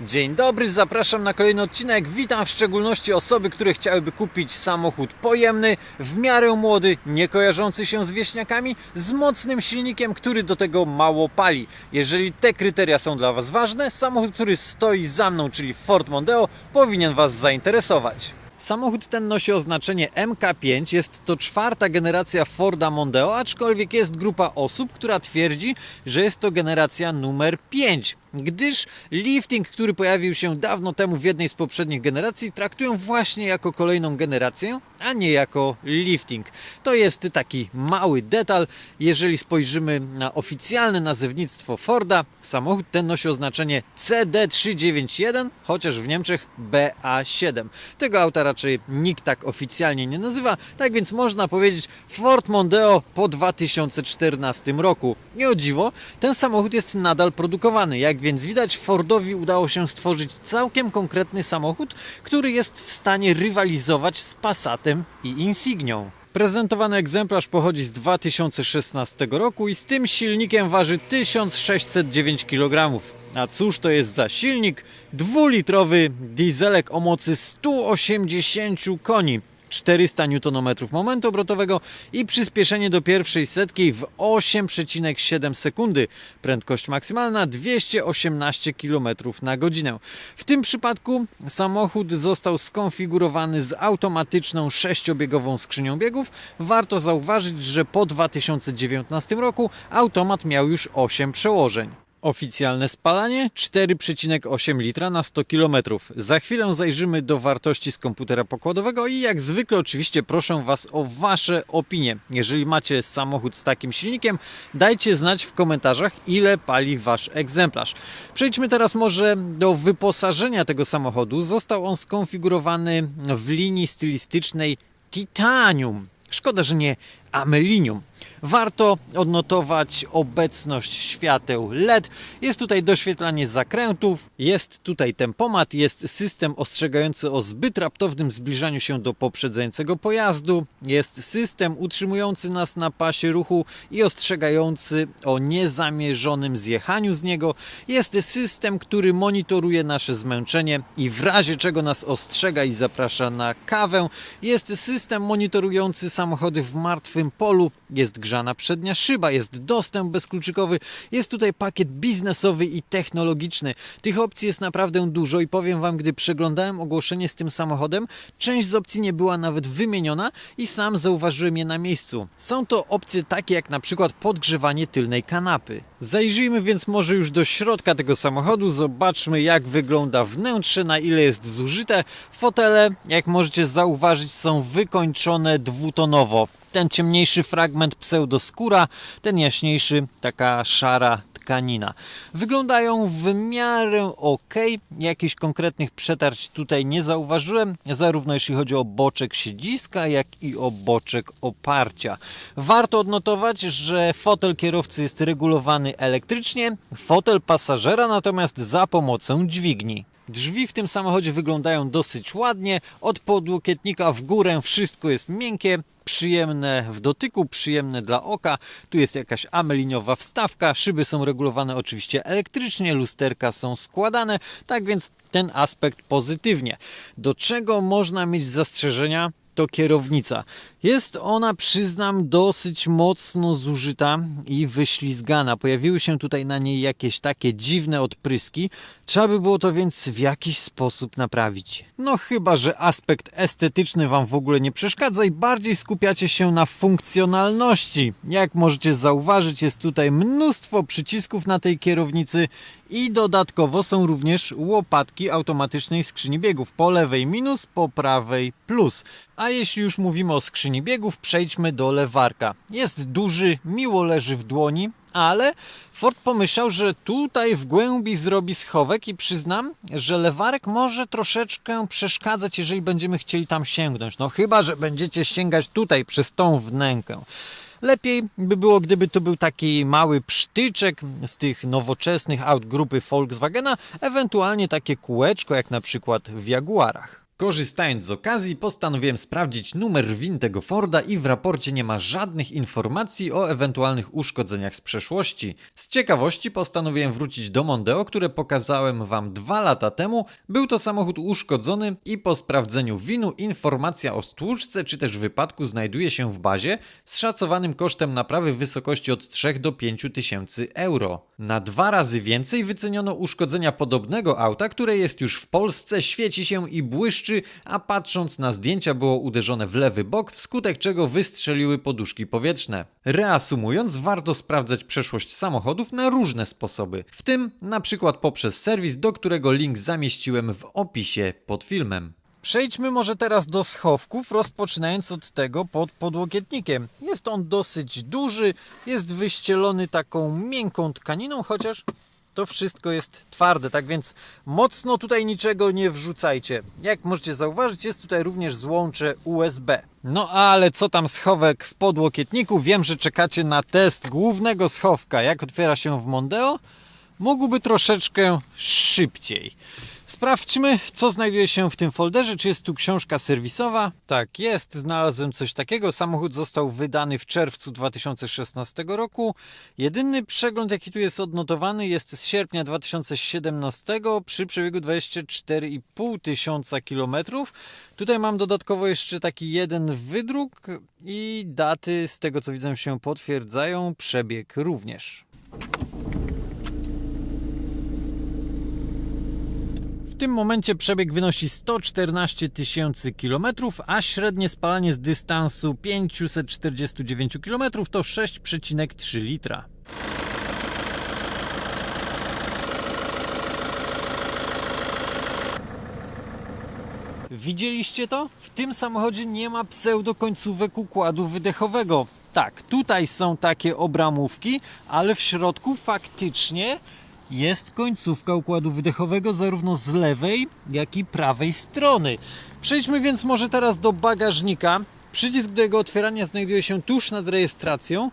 Dzień dobry, zapraszam na kolejny odcinek. Witam w szczególności osoby, które chciałyby kupić samochód pojemny, w miarę młody, nie kojarzący się z wieśniakami, z mocnym silnikiem, który do tego mało pali. Jeżeli te kryteria są dla Was ważne, samochód, który stoi za mną, czyli Ford Mondeo, powinien Was zainteresować. Samochód ten nosi oznaczenie MK5, jest to czwarta generacja Forda Mondeo, aczkolwiek jest grupa osób, która twierdzi, że jest to generacja numer 5 gdyż lifting, który pojawił się dawno temu w jednej z poprzednich generacji, traktują właśnie jako kolejną generację, a nie jako lifting. To jest taki mały detal. Jeżeli spojrzymy na oficjalne nazewnictwo Forda, samochód ten nosi oznaczenie CD391, chociaż w Niemczech BA7. Tego auta raczej nikt tak oficjalnie nie nazywa, tak więc można powiedzieć Ford Mondeo po 2014 roku. I o dziwo, ten samochód jest nadal produkowany. Jak więc widać, Fordowi udało się stworzyć całkiem konkretny samochód, który jest w stanie rywalizować z Passatem i Insignią. Prezentowany egzemplarz pochodzi z 2016 roku i z tym silnikiem waży 1609 kg. A cóż to jest za silnik? Dwulitrowy dieselek o mocy 180 koni. 400 Nm momentu obrotowego i przyspieszenie do pierwszej setki w 8,7 sekundy. Prędkość maksymalna 218 km na godzinę. W tym przypadku samochód został skonfigurowany z automatyczną sześciobiegową skrzynią biegów. Warto zauważyć, że po 2019 roku automat miał już 8 przełożeń. Oficjalne spalanie 4,8 litra na 100 km. Za chwilę zajrzymy do wartości z komputera pokładowego i jak zwykle oczywiście proszę Was o Wasze opinie. Jeżeli macie samochód z takim silnikiem, dajcie znać w komentarzach ile pali Wasz egzemplarz. Przejdźmy teraz może do wyposażenia tego samochodu. Został on skonfigurowany w linii stylistycznej Titanium. Szkoda, że nie Amelinium. Warto odnotować obecność świateł LED. Jest tutaj doświetlanie zakrętów, jest tutaj tempomat, jest system ostrzegający o zbyt raptownym zbliżaniu się do poprzedzającego pojazdu, jest system utrzymujący nas na pasie ruchu i ostrzegający o niezamierzonym zjechaniu z niego, jest system, który monitoruje nasze zmęczenie i w razie czego nas ostrzega i zaprasza na kawę, jest system monitorujący samochody w martwym polu, jest grzana przednia szyba, jest dostęp bezkluczykowy, jest tutaj pakiet biznesowy i technologiczny. Tych opcji jest naprawdę dużo i powiem Wam, gdy przeglądałem ogłoszenie z tym samochodem, część z opcji nie była nawet wymieniona i sam zauważyłem je na miejscu. Są to opcje takie jak na przykład podgrzewanie tylnej kanapy. Zajrzyjmy więc może już do środka tego samochodu, zobaczmy jak wygląda wnętrze, na ile jest zużyte. Fotele, jak możecie zauważyć, są wykończone dwutonowo ten ciemniejszy fragment pseudoskóra, ten jaśniejszy taka szara tkanina. Wyglądają w miarę ok. Jakichś konkretnych przetarć tutaj nie zauważyłem, zarówno jeśli chodzi o boczek siedziska, jak i o boczek oparcia. Warto odnotować, że fotel kierowcy jest regulowany elektrycznie, fotel pasażera natomiast za pomocą dźwigni. Drzwi w tym samochodzie wyglądają dosyć ładnie. Od podłokietnika w górę wszystko jest miękkie, przyjemne w dotyku, przyjemne dla oka. Tu jest jakaś ameliniowa wstawka, szyby są regulowane oczywiście elektrycznie, lusterka są składane, tak więc ten aspekt pozytywnie. Do czego można mieć zastrzeżenia? To kierownica. Jest ona, przyznam, dosyć mocno zużyta i wyślizgana. Pojawiły się tutaj na niej jakieś takie dziwne odpryski. Trzeba by było to więc w jakiś sposób naprawić. No chyba, że aspekt estetyczny Wam w ogóle nie przeszkadza i bardziej skupiacie się na funkcjonalności. Jak możecie zauważyć, jest tutaj mnóstwo przycisków na tej kierownicy i dodatkowo są również łopatki automatycznej skrzyni biegów. Po lewej minus, po prawej plus. A jeśli już mówimy o skrzyni biegów, przejdźmy do lewarka. Jest duży, miło leży w dłoni, ale Ford pomyślał, że tutaj w głębi zrobi schowek i przyznam, że lewarek może troszeczkę przeszkadzać, jeżeli będziemy chcieli tam sięgnąć. No chyba, że będziecie sięgać tutaj przez tą wnękę. Lepiej by było, gdyby to był taki mały psztyczek z tych nowoczesnych aut grupy Volkswagena, ewentualnie takie kółeczko, jak na przykład w Jaguarach. Korzystając z okazji, postanowiłem sprawdzić numer WIN tego Forda i w raporcie nie ma żadnych informacji o ewentualnych uszkodzeniach z przeszłości. Z ciekawości postanowiłem wrócić do Mondeo, które pokazałem Wam dwa lata temu. Był to samochód uszkodzony i po sprawdzeniu WIN-u informacja o stłuczce czy też wypadku znajduje się w bazie z szacowanym kosztem naprawy w wysokości od 3 do 5 tysięcy euro. Na dwa razy więcej wyceniono uszkodzenia podobnego auta, które jest już w Polsce, świeci się i błyszczy, a patrząc na zdjęcia było uderzone w lewy bok, wskutek czego wystrzeliły poduszki powietrzne. Reasumując, warto sprawdzać przeszłość samochodów na różne sposoby, w tym na przykład poprzez serwis, do którego link zamieściłem w opisie pod filmem. Przejdźmy może teraz do schowków, rozpoczynając od tego pod podłokietnikiem. Jest on dosyć duży, jest wyścielony taką miękką tkaniną, chociaż to wszystko jest twarde, tak więc mocno tutaj niczego nie wrzucajcie. Jak możecie zauważyć, jest tutaj również złącze USB. No ale co tam schowek w podłokietniku? Wiem, że czekacie na test głównego schowka, jak otwiera się w Mondeo. Mógłby troszeczkę szybciej. Sprawdźmy, co znajduje się w tym folderze. Czy jest tu książka serwisowa? Tak, jest. Znalazłem coś takiego. Samochód został wydany w czerwcu 2016 roku. Jedyny przegląd, jaki tu jest odnotowany, jest z sierpnia 2017 przy przebiegu 24,5 tysiąca kilometrów. Tutaj mam dodatkowo jeszcze taki jeden wydruk i daty, z tego co widzę, się potwierdzają. Przebieg również. W tym momencie przebieg wynosi 114 tysięcy kilometrów, a średnie spalanie z dystansu 549 km to 6,3 litra. Widzieliście to? W tym samochodzie nie ma pseudokońcówek układu wydechowego. Tak, tutaj są takie obramówki, ale w środku faktycznie jest końcówka układu wydechowego zarówno z lewej, jak i prawej strony. Przejdźmy więc może teraz do bagażnika. Przycisk do jego otwierania znajduje się tuż nad rejestracją,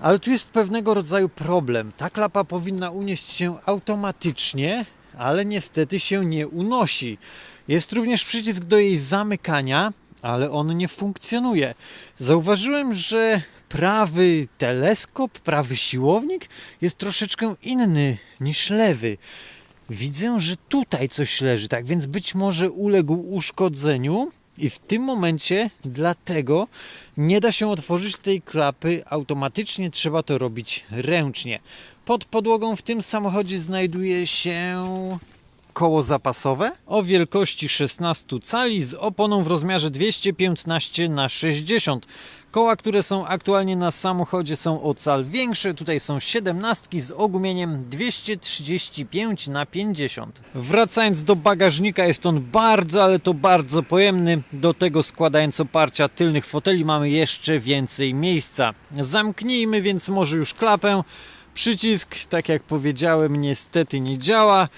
ale tu jest pewnego rodzaju problem. Ta klapa powinna unieść się automatycznie, ale niestety się nie unosi. Jest również przycisk do jej zamykania, ale on nie funkcjonuje. Zauważyłem, że prawy teleskop, prawy siłownik jest troszeczkę inny niż lewy. Widzę, że tutaj coś leży, tak więc być może uległ uszkodzeniu i w tym momencie dlatego nie da się otworzyć tej klapy automatycznie, trzeba to robić ręcznie. Pod podłogą w tym samochodzie znajduje się koło zapasowe o wielkości 16 cali z oponą w rozmiarze 215 na 60 Koła, które są aktualnie na samochodzie są o cal większe. Tutaj są 17 z ogumieniem 235 na 50. Wracając do bagażnika, jest on bardzo, ale to bardzo pojemny. Do tego składając oparcia tylnych foteli mamy jeszcze więcej miejsca. Zamknijmy więc może już klapę. Przycisk, tak jak powiedziałem, niestety nie działa.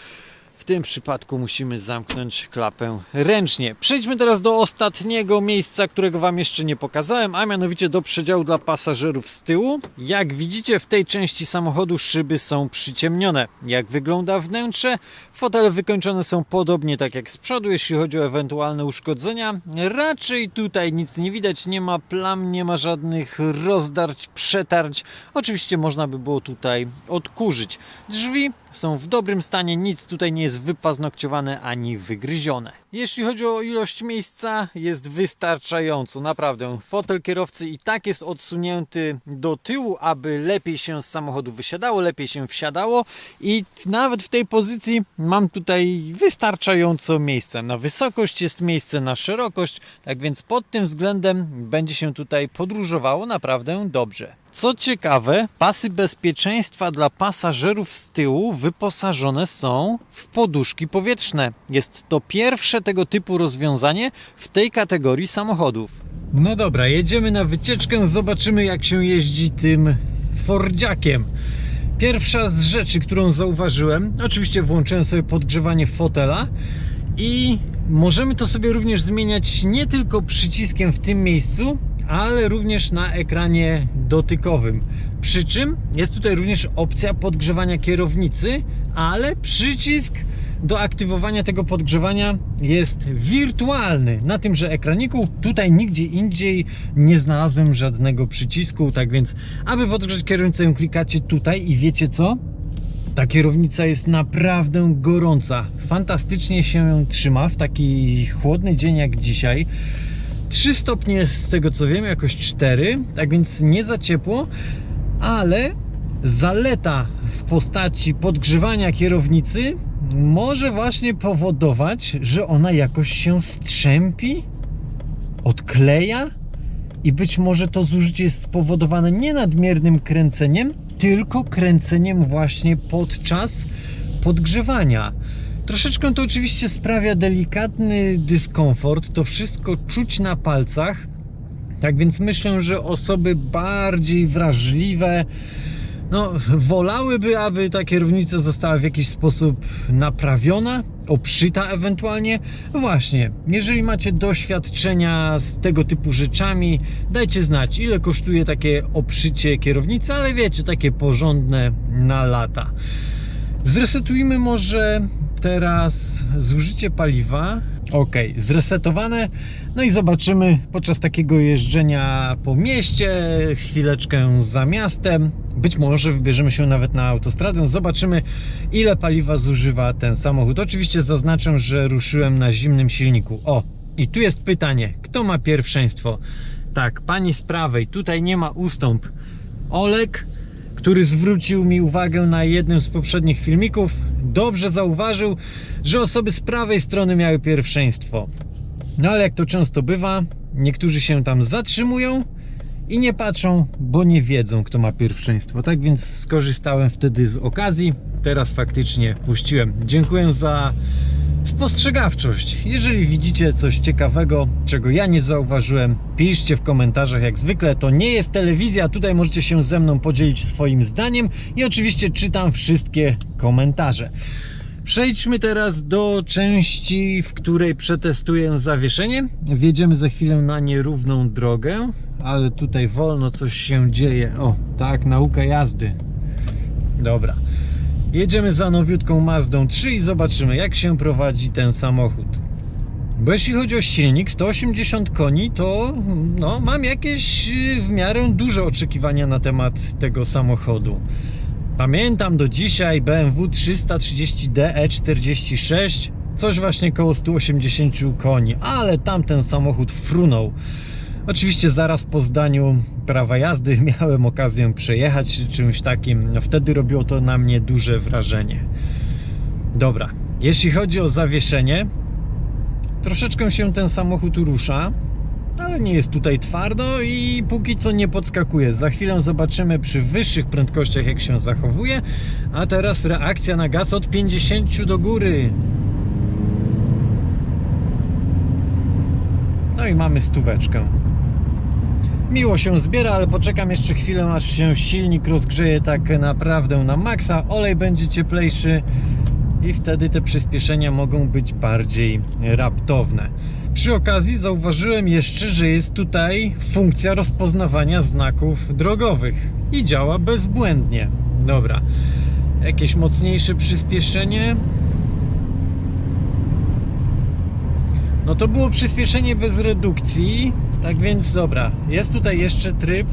W tym przypadku musimy zamknąć klapę ręcznie. Przejdźmy teraz do ostatniego miejsca, którego Wam jeszcze nie pokazałem, a mianowicie do przedziału dla pasażerów z tyłu. Jak widzicie, w tej części samochodu szyby są przyciemnione. Jak wygląda wnętrze? Fotele wykończone są podobnie tak jak z przodu, jeśli chodzi o ewentualne uszkodzenia. Raczej tutaj nic nie widać, nie ma plam, nie ma żadnych rozdarć, przetarć. Oczywiście można by było tutaj odkurzyć. Drzwi są w dobrym stanie, nic tutaj nie jest wypaznokciowane ani wygryzione. Jeśli chodzi o ilość miejsca, jest wystarczająco, naprawdę. Fotel kierowcy i tak jest odsunięty do tyłu, aby lepiej się z samochodu wysiadało, lepiej się wsiadało i nawet w tej pozycji mam tutaj wystarczająco miejsca. Na wysokość jest miejsce na szerokość, tak więc pod tym względem będzie się tutaj podróżowało naprawdę dobrze. Co ciekawe, pasy bezpieczeństwa dla pasażerów z tyłu wyposażone są w poduszki powietrzne. Jest to pierwsze tego typu rozwiązanie w tej kategorii samochodów. No dobra, jedziemy na wycieczkę, zobaczymy jak się jeździ tym Fordziakiem. Pierwsza z rzeczy, którą zauważyłem, oczywiście włączyłem sobie podgrzewanie fotela i możemy to sobie również zmieniać nie tylko przyciskiem w tym miejscu, ale również na ekranie dotykowym. Przy czym jest tutaj również opcja podgrzewania kierownicy, ale przycisk do aktywowania tego podgrzewania jest wirtualny. Na tymże ekraniku tutaj nigdzie indziej nie znalazłem żadnego przycisku, tak więc aby podgrzać kierownicę klikacie tutaj i wiecie co? Ta kierownica jest naprawdę gorąca. Fantastycznie się ją trzyma w taki chłodny dzień jak dzisiaj. 3 stopnie z tego co wiem, jakoś 4, tak więc nie za ciepło, ale zaleta w postaci podgrzewania kierownicy może właśnie powodować, że ona jakoś się strzępi, odkleja i być może to zużycie jest spowodowane nie nadmiernym kręceniem, tylko kręceniem właśnie podczas podgrzewania. Troszeczkę to oczywiście sprawia delikatny dyskomfort, to wszystko czuć na palcach. Tak więc myślę, że osoby bardziej wrażliwe no, wolałyby, aby ta kierownica została w jakiś sposób naprawiona, oprzyta ewentualnie. Właśnie, jeżeli macie doświadczenia z tego typu rzeczami, dajcie znać, ile kosztuje takie oprzycie kierownicy, ale wiecie, takie porządne na lata. Zresetujmy może teraz zużycie paliwa. Ok, zresetowane. No i zobaczymy podczas takiego jeżdżenia po mieście, chwileczkę za miastem. Być może wybierzemy się nawet na autostradę. Zobaczymy, ile paliwa zużywa ten samochód. Oczywiście zaznaczę, że ruszyłem na zimnym silniku. O, i tu jest pytanie: kto ma pierwszeństwo? Tak, pani z prawej, tutaj nie ma ustąp. Olek który zwrócił mi uwagę na jednym z poprzednich filmików, dobrze zauważył, że osoby z prawej strony miały pierwszeństwo. No ale jak to często bywa, niektórzy się tam zatrzymują i nie patrzą, bo nie wiedzą, kto ma pierwszeństwo. Tak więc skorzystałem wtedy z okazji. Teraz faktycznie puściłem. Dziękuję za spostrzegawczość. Jeżeli widzicie coś ciekawego, czego ja nie zauważyłem, piszcie w komentarzach jak zwykle. To nie jest telewizja, tutaj możecie się ze mną podzielić swoim zdaniem i oczywiście czytam wszystkie komentarze. Przejdźmy teraz do części, w której przetestuję zawieszenie. Wjedziemy za chwilę na nierówną drogę, ale tutaj wolno coś się dzieje. O, tak, nauka jazdy. Dobra. Jedziemy za nowiutką Mazdą 3 i zobaczymy jak się prowadzi ten samochód. Bo jeśli chodzi o silnik 180 koni, to no, mam jakieś y, w miarę duże oczekiwania na temat tego samochodu. Pamiętam do dzisiaj BMW 330d E46, coś właśnie koło 180 koni, ale tamten samochód frunął. Oczywiście zaraz po zdaniu prawa jazdy miałem okazję przejechać czy czymś takim. No wtedy robiło to na mnie duże wrażenie. Dobra, jeśli chodzi o zawieszenie, troszeczkę się ten samochód rusza, ale nie jest tutaj twardo i póki co nie podskakuje. Za chwilę zobaczymy przy wyższych prędkościach jak się zachowuje, a teraz reakcja na gaz od 50 do góry. No i mamy stóweczkę. Miło się zbiera, ale poczekam jeszcze chwilę, aż się silnik rozgrzeje tak naprawdę na maksa, olej będzie cieplejszy i wtedy te przyspieszenia mogą być bardziej raptowne. Przy okazji zauważyłem jeszcze, że jest tutaj funkcja rozpoznawania znaków drogowych i działa bezbłędnie. Dobra, jakieś mocniejsze przyspieszenie. No to było przyspieszenie bez redukcji. Tak więc dobra, jest tutaj jeszcze tryb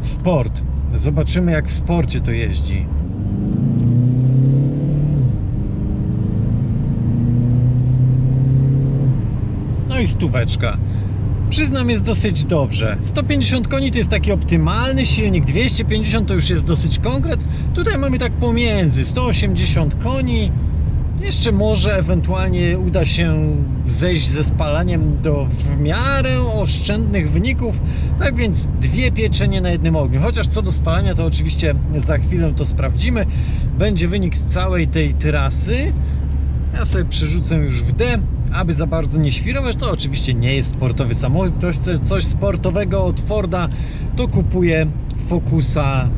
sport. Zobaczymy jak w sporcie to jeździ. No i stóweczka. Przyznam, jest dosyć dobrze. 150 koni to jest taki optymalny silnik, 250 to już jest dosyć konkret. Tutaj mamy tak pomiędzy 180 koni, jeszcze może ewentualnie uda się zejść ze spalaniem do w miarę oszczędnych wyników. Tak więc dwie pieczenie na jednym ogniu. Chociaż co do spalania, to oczywiście za chwilę to sprawdzimy. Będzie wynik z całej tej trasy. Ja sobie przerzucę już w D, aby za bardzo nie świrować. To oczywiście nie jest sportowy samochód. Ktoś chce coś sportowego od Forda, to kupuje Focusa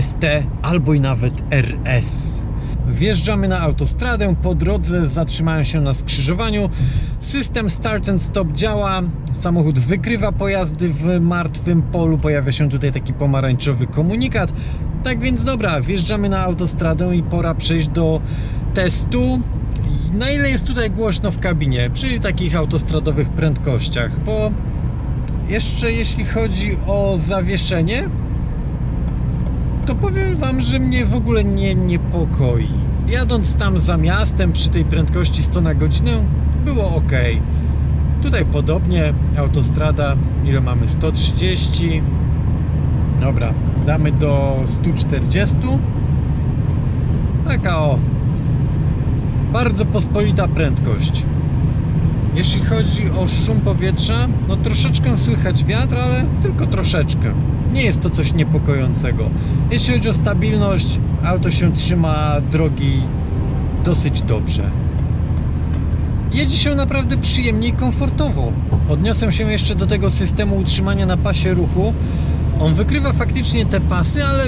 ST albo i nawet RS. Wjeżdżamy na autostradę, po drodze zatrzymają się na skrzyżowaniu. System start and stop działa, samochód wykrywa pojazdy w martwym polu, pojawia się tutaj taki pomarańczowy komunikat. Tak więc dobra, wjeżdżamy na autostradę i pora przejść do testu. Na ile jest tutaj głośno w kabinie przy takich autostradowych prędkościach, bo jeszcze jeśli chodzi o zawieszenie, to powiem Wam, że mnie w ogóle nie niepokoi. Jadąc tam za miastem przy tej prędkości 100 na godzinę, było ok. Tutaj podobnie, autostrada, ile mamy? 130. Dobra, damy do 140. Taka o, bardzo pospolita prędkość. Jeśli chodzi o szum powietrza, no troszeczkę słychać wiatr, ale tylko troszeczkę. Nie jest to coś niepokojącego. Jeśli chodzi o stabilność, auto się trzyma drogi dosyć dobrze. Jedzie się naprawdę przyjemnie i komfortowo. Odniosę się jeszcze do tego systemu utrzymania na pasie ruchu. On wykrywa faktycznie te pasy, ale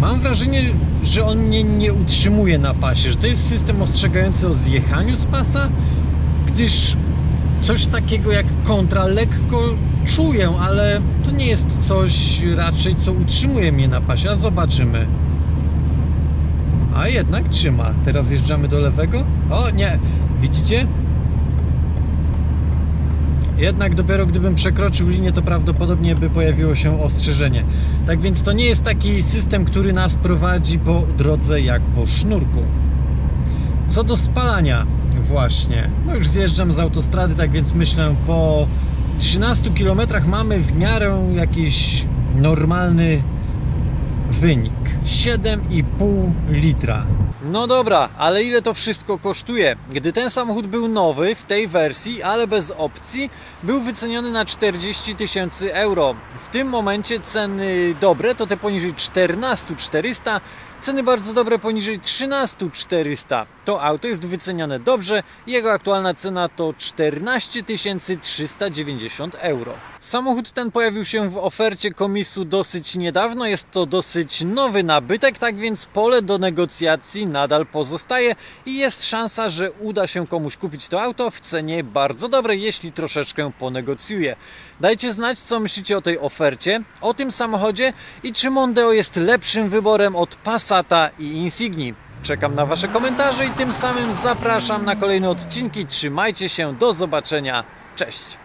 mam wrażenie, że on mnie nie utrzymuje na pasie, że to jest system ostrzegający o zjechaniu z pasa, gdyż coś takiego jak kontra lekko czuję, ale to nie jest coś raczej, co utrzymuje mnie na pasie, a zobaczymy. A jednak trzyma. Teraz jeżdżamy do lewego. O nie, widzicie? Jednak dopiero gdybym przekroczył linię, to prawdopodobnie by pojawiło się ostrzeżenie. Tak więc to nie jest taki system, który nas prowadzi po drodze jak po sznurku. Co do spalania, właśnie. No już zjeżdżam z autostrady, tak więc myślę, po 13 km mamy w miarę jakiś normalny wynik 7,5 litra. No dobra, ale ile to wszystko kosztuje? Gdy ten samochód był nowy w tej wersji, ale bez opcji, był wyceniony na 40 tysięcy euro. W tym momencie ceny dobre to te poniżej 14 400, ceny bardzo dobre poniżej 13 400. To auto jest wyceniane dobrze, jego aktualna cena to 14 390 euro. Samochód ten pojawił się w ofercie komisu dosyć niedawno, jest to dosyć nowy nabytek, tak więc pole do negocjacji nadal pozostaje i jest szansa, że uda się komuś kupić to auto w cenie bardzo dobrej, jeśli troszeczkę ponegocjuje. Dajcie znać, co myślicie o tej ofercie, o tym samochodzie i czy Mondeo jest lepszym wyborem od Passata i Insigni. Czekam na Wasze komentarze i tym samym zapraszam na kolejne odcinki. Trzymajcie się, do zobaczenia. Cześć!